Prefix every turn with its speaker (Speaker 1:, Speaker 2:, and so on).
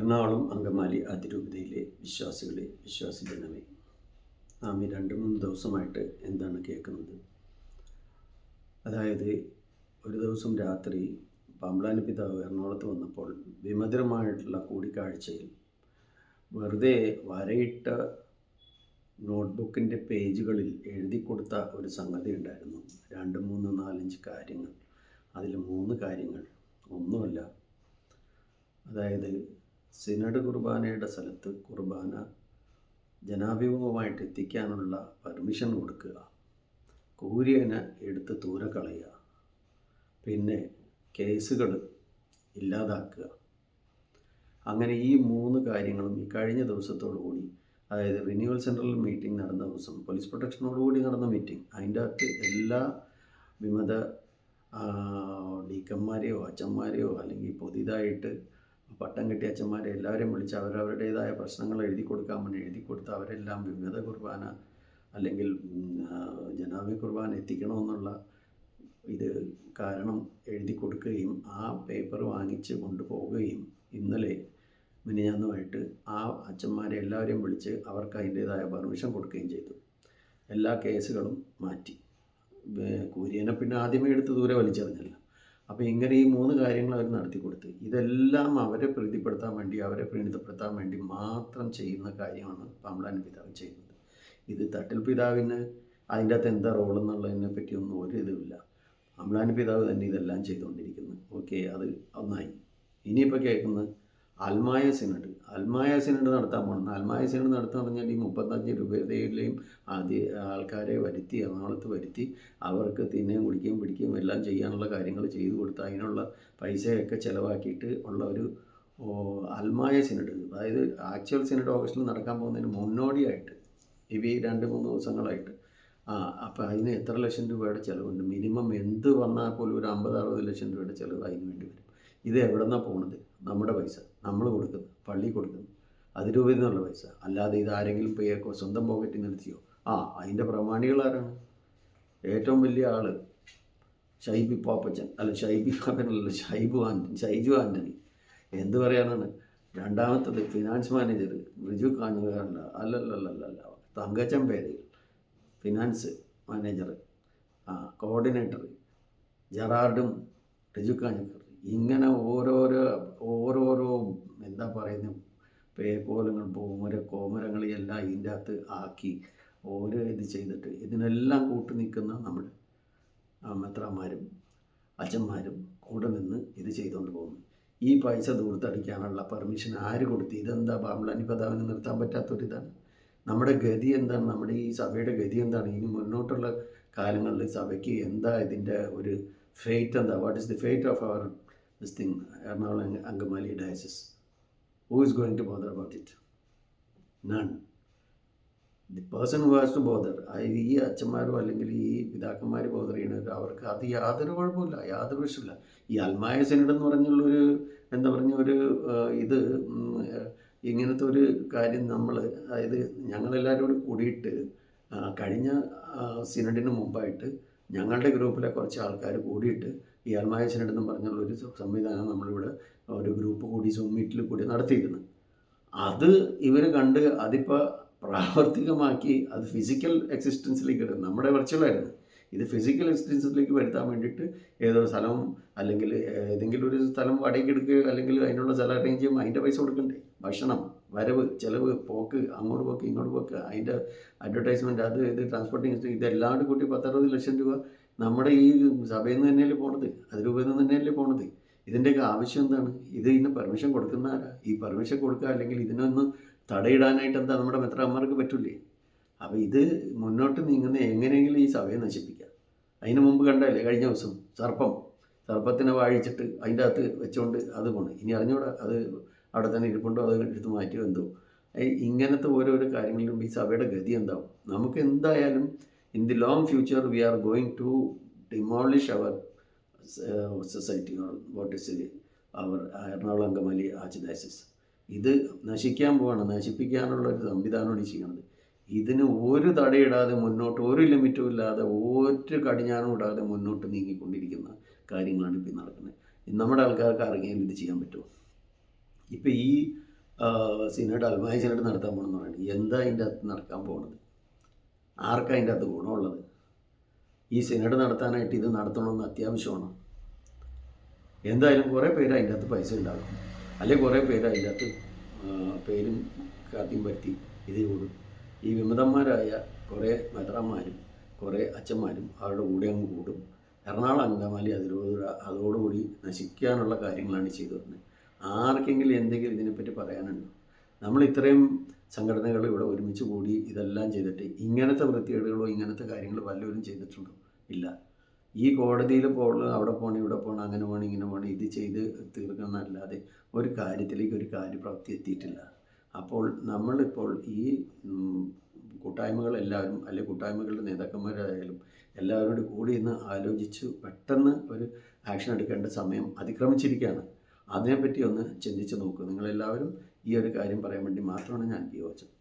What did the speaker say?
Speaker 1: എറണാകുളം അങ്കമാലി അതിരൂപതയിലെ വിശ്വാസികളെ വിശ്വാസി ജനമേ നാം ഈ രണ്ട് മൂന്ന് ദിവസമായിട്ട് എന്താണ് കേൾക്കുന്നത്? അതായത് ഒരു ദിവസം രാത്രി പാമ്പ്ലാനി പിതാവ് എറണാകുളത്ത് വന്നപ്പോൾ വിമധുരമായിട്ടുള്ള കൂടിക്കാഴ്ചയിൽ വെറുതെ വരയിട്ട നോട്ട്ബുക്കിന്റെ പേജുകളിൽ എഴുതി കൊടുത്ത ഒരു സംഗതി ഉണ്ടായിരുന്നു. രണ്ട് മൂന്ന് നാലഞ്ച് കാര്യങ്ങൾ. അതിൽ മൂന്ന് കാര്യങ്ങൾ. ഒന്നുമല്ല. അതായത് സിനഡ് കുർബാനയുടെ സ്ഥലത്ത് കുർബാന ജനാഭിമുഖമായിട്ട് എത്തിക്കാനുള്ള പെർമിഷൻ കൊടുക്കുക. കൂര്യനെ എടുത്ത് ദൂരെ കളയുക. പിന്നെ കേസുകൾ ഇല്ലാതാക്കുക. അങ്ങനെ ഈ മൂന്ന് കാര്യങ്ങളും ഈ കഴിഞ്ഞ ദിവസത്തോടു കൂടി അതായത് റിന്യൂവൽ സെൻട്രൽ മീറ്റിംഗ് നടന്ന ദിവസം പോലീസ് പ്രൊട്ടക്ഷനോട് കൂടി നടന്ന മീറ്റിംഗ് അതിന്റെ അകത്ത് എല്ലാ വിമത ഡീക്കന്മാരെയോ അച്ഛന്മാരെയോ അല്ലെങ്കിൽ പുതിയതായിട്ട് പട്ടം കിട്ടിയ അച്ഛന്മാരെ എല്ലാവരെയും വിളിച്ച് അവരവരുടേതായ പ്രശ്നങ്ങൾ എഴുതി കൊടുക്കാൻ വേണ്ടി എഴുതി കൊടുത്ത് അവരെല്ലാം വിമത കുർബാന അല്ലെങ്കിൽ ജനാവി കുർബാന എത്തിക്കണമെന്നുള്ള ഇത് കാരണം എഴുതി കൊടുക്കുകയും ആ പേപ്പർ വാങ്ങിച്ച് കൊണ്ടുപോവുകയും ഇന്നലെ മിനിഞ്ഞാന്നുമായിട്ട് ആ അച്ഛന്മാരെ എല്ലാവരെയും വിളിച്ച് അവർക്ക് അതിന്റേതായ പെർമിഷൻ കൊടുക്കുകയും ചെയ്തു. എല്ലാ കേസുകളും മാറ്റി. കൂര്യനെ പിന്നെ ആദ്യമേ എടുത്ത് ദൂരെ വലിച്ചെറിഞ്ഞല്ല. അപ്പോൾ ഇങ്ങനെ ഈ മൂന്ന് കാര്യങ്ങൾ അവർ നടത്തി കൊടുത്തു. ഇതെല്ലാം അവരെ പ്രീതിപ്പെടുത്താൻ വേണ്ടി അവരെ പ്രീണിതപ്പെടുത്താൻ വേണ്ടി മാത്രം ചെയ്യുന്ന കാര്യമാണ് പാമ്പളാൻ പിതാവ് ചെയ്യുന്നത്. ഇത് തട്ടിൽ പിതാവിന് അതിന്റെ അകത്ത് എന്താ റോൾ എന്നുള്ളതിനെ പറ്റിയൊന്നും ഒരു ഇതുമില്ല. പാമ്പളാൻ പിതാവ് തന്നെ ഇതെല്ലാം ചെയ്തുകൊണ്ടിരിക്കുന്നു. ഓക്കെ അത് ഒന്നായി. ഇനിയിപ്പോൾ കേൾക്കുന്നത് അൽമായ സിനഡ്. അൽമായ സിനഡ് നടത്താൻ പോകണം അൽമായ സിനഡ് നടത്താൻ പറഞ്ഞാൽ ഈ മുപ്പത്തഞ്ച് രൂപയുടെയും ആദ്യ ആൾക്കാരെ വരുത്തി എറണാകുളത്ത് വരുത്തി അവർക്ക് തിന്നുകയും കുടിക്കുകയും പിടിക്കുകയും എല്ലാം ചെയ്യാനുള്ള കാര്യങ്ങൾ ചെയ്തു കൊടുത്ത് അതിനുള്ള പൈസയൊക്കെ ചിലവാക്കിയിട്ട് ഉള്ള ഒരു അൽമായ സിനഡ്. അതായത് ആക്ച്വൽ സിനഡ് ഓഗസ്റ്റിൽ നടക്കാൻ പോകുന്നതിന് മുന്നോടിയായിട്ട് ഇവ രണ്ട് മൂന്ന് ദിവസങ്ങളായിട്ട്. ആ അപ്പോൾ അതിന് എത്ര ലക്ഷം രൂപയുടെ ചിലവുണ്ട്? മിനിമം എന്ത് വന്നാൽ പോലും ഒരു അമ്പത് അറുപത് ലക്ഷം രൂപയുടെ ചിലവ് അതിന് വേണ്ടി വരും. ഇത് എവിടെ നിന്നാണ് പോകുന്നത് നമ്മുടെ പൈസ. നമ്മൾ കൊടുക്കുന്നത് പള്ളി കൊടുക്കുന്നു അതിരൂപയിൽ നിന്നുള്ള പൈസ. അല്ലാതെ ഇത് ആരെങ്കിലും പോയേക്കോ സ്വന്തം പോക്കറ്റിൽ നിർത്തിയോ ആ അതിന്റെ പ്രമാണികൾ ആരാണ്? ഏറ്റവും വലിയ ആൾ ഷൈബി പാപ്പച്ചൻ. അല്ല ഷൈബി പാപ്പനല്ല ഷൈബു ആന്റണി ഷൈജു ആന്റണി എന്ത് പറയാനാണ്? രണ്ടാമത്തത് ഫിനാൻസ് മാനേജർ റിജു കാഞ്ഞുകാരല്ല അല്ലല്ലല്ലല്ല തങ്കച്ചൻ പേര്. ഫിനാൻസ് മാനേജർ ആ കോർഡിനേറ്റർ ജെറാർഡും റിജു കാഞ്ഞുകാർ ഇങ്ങനെ ഓരോരോ ഓരോരോ എന്താ പറയുന്നത് പേക്കോലങ്ങൾ കോമരങ്ങൾ കോമരങ്ങളെല്ലാം ഇതിന്റെ അകത്ത് ആക്കി ഓരോ ഇത് ചെയ്തിട്ട് ഇതിനെല്ലാം കൂട്ടി നിൽക്കുന്ന നമ്മുടെ മെത്രാന്മാരും അച്ഛന്മാരും കൂടെ നിന്ന് ഇത് ചെയ്തുകൊണ്ട് പോകുന്നു. ഈ പൈസ ദൂർത്തടിക്കാനുള്ള പെർമിഷൻ ആര് കൊടുത്തു? ഇതെന്താ ബാംബ്ലാനി പതാവിന് നിർത്താൻ പറ്റാത്തൊരിതാണ് നമ്മുടെ ഗതി എന്താണ്? നമ്മുടെ ഈ സഭയുടെ ഗതി എന്താണ്? ഇനി മുന്നോട്ടുള്ള കാലങ്ങളിൽ സഭയ്ക്ക് എന്താ ഇതിന്റെ ഒരു ഫേറ്റ് എന്താ? What is the fate of our this thing, Ernakulam Angamali diocese. Who is going to bother about it? None. The person who has to bother ഈ അച്ഛന്മാരോ അല്ലെങ്കിൽ ഈ പിതാക്കന്മാർ ബോദർ ചെയ്യണത് അവർക്ക് അത് യാതൊരു കുഴപ്പമില്ല യാതൊരു വിഷയമില്ല ഈ അൽമായ സെനഡ് എന്ന് പറഞ്ഞുള്ളൊരു എന്താ പറഞ്ഞ ഒരു ഇത് ഇങ്ങനത്തെ ഒരു കാര്യം നമ്മൾ അതായത് ഞങ്ങളെല്ലാവരും കൂടി കൂടിയിട്ട് കഴിഞ്ഞ സിനഡിന് മുമ്പായിട്ട് ഞങ്ങളുടെ ഗ്രൂപ്പിലെ കുറച്ച് ആൾക്കാർ കൂടിയിട്ട് ഈ ആർ എന്ന് പറഞ്ഞുള്ള ഒരു സംവിധാനം നമ്മളിവിടെ ഒരു ഗ്രൂപ്പ് കൂടി സൂം മീറ്റിൽ കൂടി നടത്തിയിരുന്നു അത് ഇവർ കണ്ട് അതിപ്പോൾ പ്രാവർത്തികമാക്കി അത് ഫിസിക്കൽ എക്സിസ്റ്റൻസിലേക്ക് വരും. നമ്മുടെ വെർച്വലായിരുന്നു ഇത് ഫിസിക്കൽ എക്സിസ്റ്റൻസിലേക്ക് വരുത്താൻ വേണ്ടിയിട്ട് ഏതോ സ്ഥലം അല്ലെങ്കിൽ ഏതെങ്കിലും ഒരു സ്ഥലം വാടകയ്ക്ക് എടുക്കുക അല്ലെങ്കിൽ അതിനുള്ള സ്ഥലം അറേഞ്ച് ചെയ്യുമ്പോൾ അതിന്റെ പൈസ കൊടുക്കണ്ടേ? ഭക്ഷണം വരവ് ചിലവ് പോക്ക് അങ്ങോട്ട് പോക്ക് ഇങ്ങോട്ട് പോക്ക് അതിന്റെ അഡ്വർടൈസ്മെന്റ് അത് ഇത് ട്രാൻസ്പോർട്ടിങ് ഇതെല്ലാം കൂടി കൂട്ടി പത്തറുപത് ലക്ഷം രൂപ നമ്മുടെ ഈ സഭയിൽ നിന്ന് തന്നെയല്ലേ പോണത്? അതിരൂപയിൽ നിന്ന് തന്നെയല്ലേ പോണത്? ഇതിന്റെയൊക്കെ ആവശ്യം എന്താണ്? ഇത് ഇതിന് പെർമിഷൻ കൊടുക്കുന്ന ഈ പെർമിഷൻ കൊടുക്കുക അല്ലെങ്കിൽ ഇതിനൊന്ന് തടയിടാനായിട്ട് എന്താ നമ്മുടെ മെത്രാന്മാർക്ക് പറ്റൂലേ? അപ്പോൾ ഇത് മുന്നോട്ട് നീങ്ങുന്ന എങ്ങനെയെങ്കിലും ഈ സഭയെ നശിപ്പിക്കാം അതിന് മുമ്പ് കണ്ടല്ലേ കഴിഞ്ഞ ദിവസം സർപ്പം സർപ്പത്തിനെ വാഴിച്ചിട്ട് അതിന്റെ അകത്ത് വെച്ചുകൊണ്ട് അത് പോണു. ഇനി അറിഞ്ഞൂടാ അത് അവിടെ തന്നെ ഇരിപ്പുണ്ടോ? അത് എടുത്ത് മാറ്റിയോ എന്തോ? ഇങ്ങനത്തെ ഓരോരോ കാര്യങ്ങളിലും ഈ സഭയുടെ ഗതി എന്താവും? നമുക്ക് എന്തായാലും in the long future we are going to demolish our uh, society or what is it, our Ernakulam Angamaly arch ഇത് നശിക്കാൻ പോവാണ്. നശിപ്പിക്കാനുള്ള ഒരു സംവിധാനമാണ് ചെയ്യുന്നത്. ഇതിന് ഒരു തടയിടാതെ മുന്നോട്ട് ഒരു ലിമിറ്റും ഇല്ലാതെ ഒരു കടിഞ്ഞാനും ഇടാതെ മുന്നോട്ട് നീങ്ങിക്കൊണ്ടിരിക്കുന്ന കാര്യങ്ങളാണ് ഇപ്പം നടക്കുന്നത്. നമ്മുടെ ആൾക്കാർക്ക് അറിയാൻ ഇത് ചെയ്യാൻ പറ്റുമോ? ഇപ്പം ഈ സിനഡ് അൽമായ സിനഡ് നടത്താൻ പോകണമെന്ന് പറയുന്നത് എന്താ അതിന്റെ അകത്ത് നടക്കാൻ പോകുന്നത് ആർക്കാ അതിന്റെ അകത്ത് ഗുണമുള്ളത്? ഈ സിനഡ് നടത്താനായിട്ട് ഇത് നടത്തണമെന്ന് അത്യാവശ്യമാണ്? എന്തായാലും കുറേ പേര് അതിന്റെ അകത്ത് പൈസ ഉണ്ടാകും. അല്ലെങ്കിൽ കുറേ പേര് അതിന്റെ അകത്ത് പേരും കാത്തിയും പറ്റി ഇത് കൂടും ഈ വിമതന്മാരായ കുറേ മെത്രാന്മാരും കുറേ അച്ഛന്മാരും അവരുടെ കൂടെ അങ്ങ് കൂടും. എറണാകുളം അങ്കമാലി അതിലൂടെ അതോടുകൂടി നശിക്കാനുള്ള കാര്യങ്ങളാണ് ചെയ്തു വരുന്നത് ആർക്കെങ്കിലും എന്തെങ്കിലും ഇതിനെപ്പറ്റി പറയാനുണ്ടോ? നമ്മൾ ഇത്രയും സംഘടനകൾ ഇവിടെ ഒരുമിച്ച് കൂടി ഇതെല്ലാം ചെയ്തിട്ട് ഇങ്ങനത്തെ വൃത്തികേടുകളോ ഇങ്ങനത്തെ കാര്യങ്ങൾ വല്ലവരും ചെയ്തിട്ടുണ്ടോ? ഇല്ല. ഈ കോടതിയിൽ പോകണം അവിടെ പോകണം ഇവിടെ പോകണം അങ്ങനെ പോകണം ഇങ്ങനെ പോകണം ഇത് ചെയ്ത് തീർക്കണമെന്നല്ലാതെ ഒരു കാര്യത്തിലേക്ക് ഒരു കാര്യപ്രാപ്തി എത്തിയിട്ടില്ല. അപ്പോൾ നമ്മളിപ്പോൾ ഈ കൂട്ടായ്മകളെല്ലാവരും അല്ലെങ്കിൽ കൂട്ടായ്മകളുടെ നേതാക്കന്മാരായാലും എല്ലാവരോടും കൂടി ഇന്ന് ആലോചിച്ച് പെട്ടെന്ന് ഒരു ആക്ഷൻ എടുക്കേണ്ട സമയം അതിക്രമിച്ചിരിക്കുകയാണ്. അതിനെപ്പറ്റി ഒന്ന് ചിന്തിച്ച് നോക്കൂ. നിങ്ങളെല്ലാവരും ഈ ഒരു കാര്യം പറയാൻ വേണ്ടി മാത്രമാണ് ഞാൻ യോജിച്ചത്